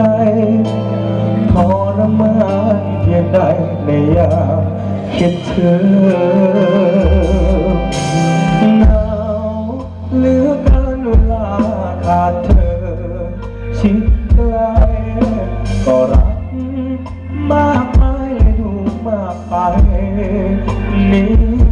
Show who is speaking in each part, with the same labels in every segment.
Speaker 1: ใจทรมานเพียงใดในยามคิดถึงหนาวเหลือกานเวลาขาดเธอ ชิดใกล้ก็รักมากมายดูมากไปนี้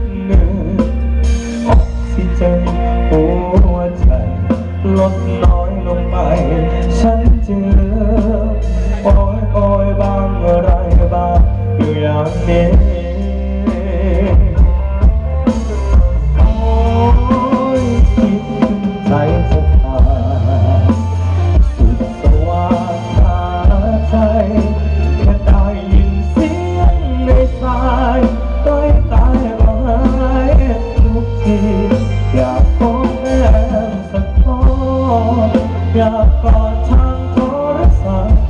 Speaker 1: อยากกอดทางโทรศัพท์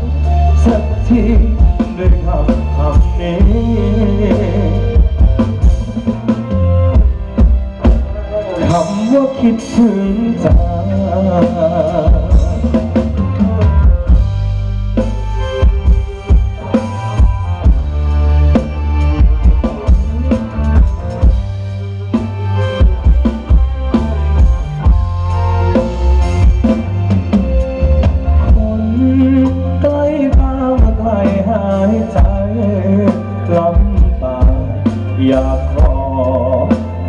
Speaker 1: สักทีด้วยคำคำนี้คำว่าคิดถึง อยากขอ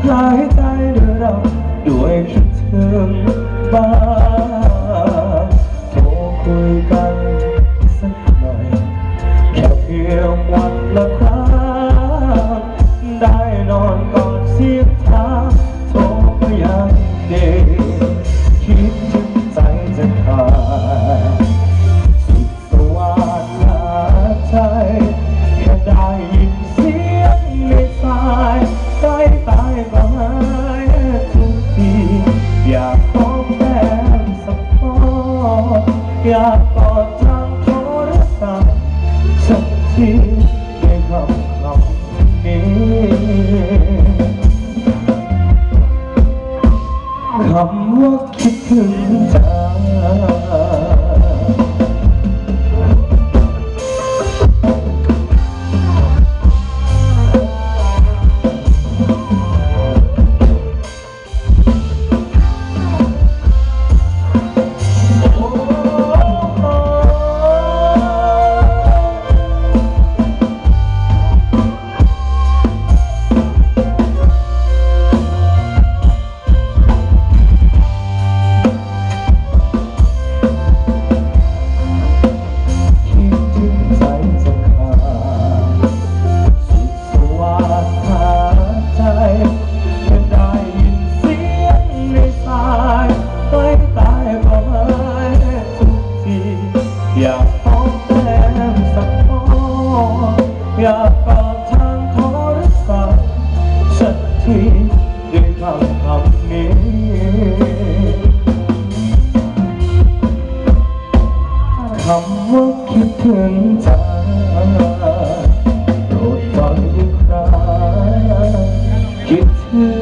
Speaker 1: หายใจเด้วยเราด้วยคิดถึงบ้าน 약간 돌아서 정신에 감옥이 감옥이 든다. ด้วยคำคำนี้คำว่าคิดถึงจาโปรดฟังอีกครคิดถึง